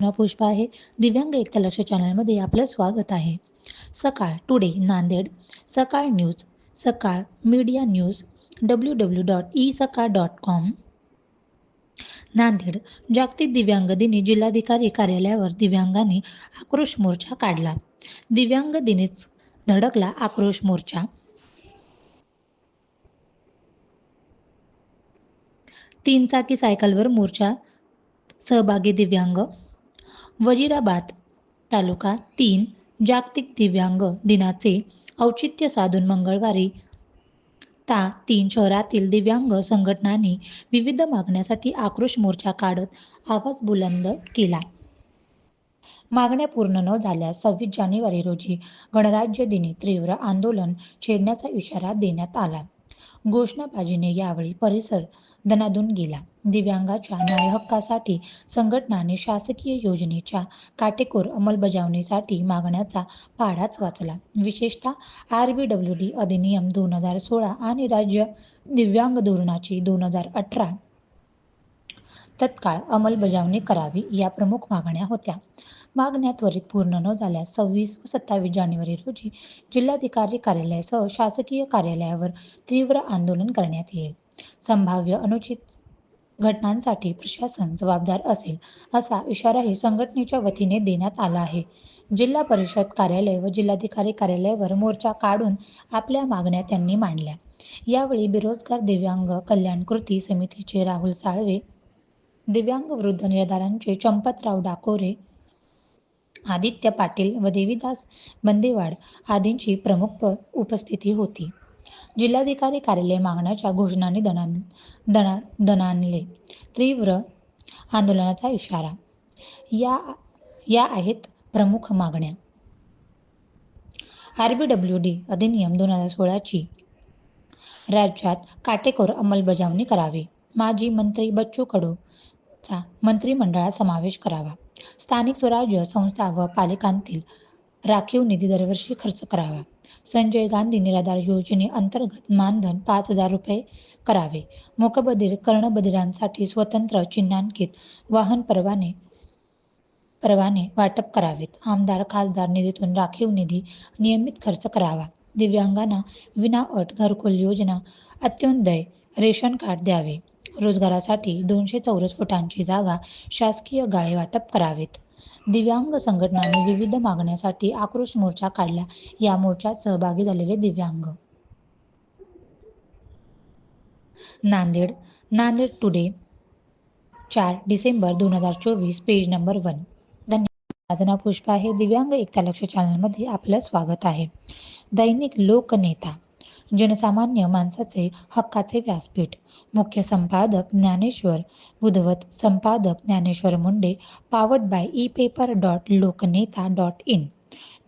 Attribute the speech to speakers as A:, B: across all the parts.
A: पुष्पा आहे. दिव्यांग एकता लक्ष चॅनलमध्ये आपलं स्वागत आहे. सकाळ today Nanded. Sakal news. Sakal media news. W W dot E Sakal dot com. Nanded. जागतिक दिव्यांग दिनी जिल्हाधिकारी कार्यालयावर दिव्यांगांनी आक्रोश मोर्चा काढला. दिव्यांग दिनीच धडकला आक्रोश मोर्चा. तीन चाकी सायकलवर मोर्चा सहभागी दिव्यांग वजिराबाद तालुका तीन जागतिक दिव्यांग दिनाचे औचित्य साधून मंगळवारी ता तीन शहरातील दिव्यांग संघटनांनी विविध मागण्यासाठी आक्रोश मोर्चा काढत आवाज बुलंद केला. मागण्या पूर्ण न झाल्यास सव्वीस जानेवारी रोजी गणराज्य दिनी तीव्र आंदोलन छेडण्याचा इशारा देण्यात आला. घोषणाबाजीने यावेळी परिसर दनादून गेला. दिव्यांगाच्या न्याय हक्कासाठी संघटनाने शासकीय योजनेच्या काटेकोर अंमलबजावणीसाठी मागण्याचा पाढाच वाचला. विशेषतः आर बी डब्ल्यू डी अधिनियम दोन हजार सोळा आणि राज्य दिव्यांग धोरणाची दोन हजार अठरा तत्काळ अंमलबजावणी करावी या प्रमुख मागण्या होत्या. मागण्या त्वरित पूर्ण न झाल्यास सव्वीस व सत्तावीस जानेवारी रोजी जिल्हाधिकारी कार्यालयासह शासकीय कार्यालयावर तीव्र आंदोलन करण्यात येईल. संभाव्य अनुचित घटनांसाठी प्रशासन जबाबदार असेल असा इशाराही संघटनेच्या वतीने देण्यात आला आहे. जिल्हा परिषद कार्यालय व जिल्हाधिकारी कार्यालयावर मोर्चा काढून आपल्या मागण्या त्यांनी मांडल्या. यावेळी बेरोजगार दिव्यांग कल्याण कृती समितीचे राहुल साळवे दिव्यांग वृद्ध निर्धारांचे चंपतराव डाकोरे आदित्य पाटील व देवीदास बंदेवाड आदींची प्रमुख उपस्थिती होती. जिल्हाधिकारी कार्यालय मागण्याच्या घोषणाने दणा दणा दणाणले तीव्र आंदोलनाचा इशारा. या या आहेत प्रमुख मागण्या. आरबीडब्ल्यू डी अधिनियम दोन हजार सोळाची राज्यात काटेकोर अंमलबजावणी करावी. माजी मंत्री बच्चू कडूचा मंत्रिमंडळात समावेश करावा. स्थानिक स्वराज्य संस्था व पालिकांतील राखीव निधी दरवर्षी खर्च करावा. संजय गांधी निराधार योजनेअंतर्गत मानधन पाच हजार रुपये करावे. मूकबधीर कर्णबधिरांसाठी स्वतंत्र चिन्हांकित वाहन परवाने परवाने वाटप करावेत. आमदार खासदार निधीतून राखीव निधी नियमित खर्च करावा. दिव्यांगांना विना अट घरकुल योजना अत्योदय रेशन कार्ड द्यावे. रोजगारासाठी दोनशे चौरस फुटांची जागा शासकीय गाळे वाटप करावेत. दिव्यांग संघटनांनी विविध मागण्यासाठी आक्रोश मोर्चा काढला. या मोर्चात सहभागी झालेले दिव्यांग. नांदेड नांदेड टुडे चार डिसेंबर दोन हजार चोवीस पेज नंबर वन. माझं नाव पुष्पा आहे. दिव्यांग एकता लक्ष चॅनलमध्ये आपलं स्वागत आहे. दैनिक लोकनेता. जनसामान्य माणसाचे हक्काचे व्यासपीठ. मुख्य संपादक ज्ञानेश्वर बुधवत संपादक Dnyaneshwar Munde Pawad by E paper dot Lokneta dot in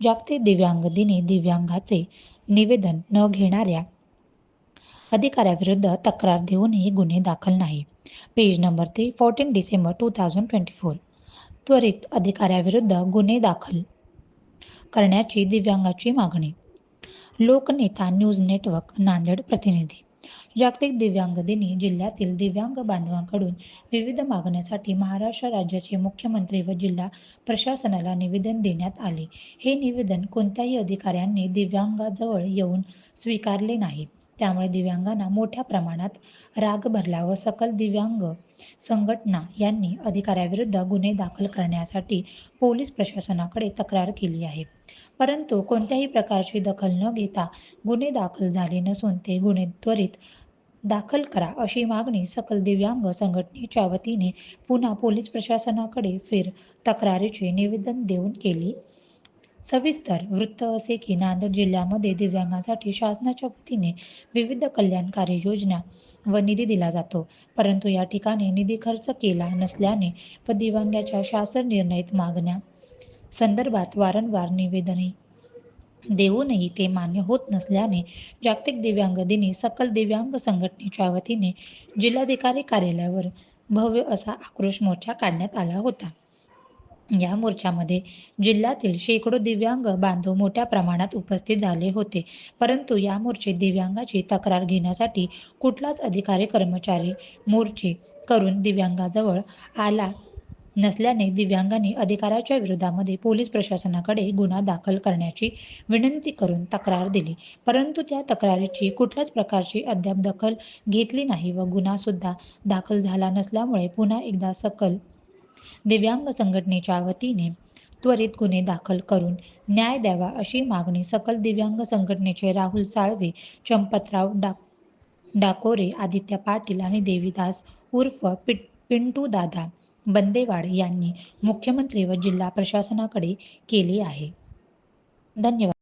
A: जागतिक दिव्यांग दिनी दिव्यांगाचे निवेदन न घेणाऱ्या अधिकाऱ्याविरुद्ध तक्रार देऊनही गुन्हे दाखल नाही. Page number three fourteen December two thousand twenty four त्वरित अधिकाऱ्याविरुद्ध गुन्हे दाखल करण्याची दिव्यांगाची मागणी. लोकनेता न्यूज नेटवर्क नांदेड प्रतिनिधी. जागतिक दिव्यांग दिनी जिल्ह्यातील दिव्यांग बांधवांकडून विविध मागण्यासाठी महाराष्ट्र राज्याचे मुख्यमंत्री व जिल्हा प्रशासनाला निवेदन देण्यात आले. हे निवेदन कोणत्याही अधिकाऱ्यांनी दिव्यांगाजवळ येऊन स्वीकारले नाही. त्यामुळे दिव्यांगांना मोठ्या प्रमाणात राग भरला व सकल दिव्यांग संघटना यांनी अधिकाऱ्याविरुद्ध गुन्हे दाखल करण्यासाठी पोलीस प्रशासनाकडे तक्रार केली आहे. परंतु कोणत्याही प्रकारची दखल न घेता गुन्हे दाखल झाले नसून ते गुन्हे त्वरित दाखल करा अशी मागणी सकल दिव्यांग संघटनेच्या वतीने पुन्हा पोलीस प्रशासनाकडे फिर तक्रारीचे निवेदन देऊन केली सविस्तर वृत्त असे की नांदेड जिल्ह्यामध्ये दिव्यांगांसाठी शासनाच्या वतीने विविध कल्याणकारी योजना व निधी दिला जातो. परंतु या ठिकाणी निधी खर्च केला नसल्याने व दिव्यांगाच्या शासन निर्णयित मागण्या संदर्भात वारंवार निवेदने देऊनही ते मान्य होत नसल्याने जागतिक दिव्यांग दिनी सकल दिव्यांग संघटनेच्या वतीने जिल्हाधिकारी कार्यालयावर भव्य असा आक्रोश मोर्चा काढण्यात आला होता. या मोर्चामध्ये जिल्ह्यातील शेकडो दिव्यांग बांधव मोठ्या प्रमाणात उपस्थित झाले होते. परंतु या मोर्चेत दिव्यांगाची तक्रार घेण्यासाठी कुठलाच अधिकारी कर्मचारी मोर्चे करून दिव्यांगाजवळ आला नसल्याने दिव्यांगांनी अधिकाऱ्याच्या विरोधामध्ये पोलीस प्रशासनाकडे गुन्हा दाखल करण्याची विनंती करून तक्रार दिली. परंतु त्या तक्रारीची कुठल्याच प्रकारची अद्याप दखल घेतली नाही व गुन्हा सुद्धा दाखल झाला नसल्यामुळे पुन्हा एकदा सकल दिव्यांग संघटनेच्या वतीने त्वरित गुन्हे दाखल करून न्याय द्यावा अशी मागणी सकल दिव्यांग संघटनेचे राहुल साळवे चंपतराव डा डाकोरे आदित्य पाटील आणि देवीदास उर्फ पिट पिंटू दादा बंदेवाड यांनी मुख्यमंत्री व जिल्हा प्रशासनाकडे केली आहे. धन्यवाद.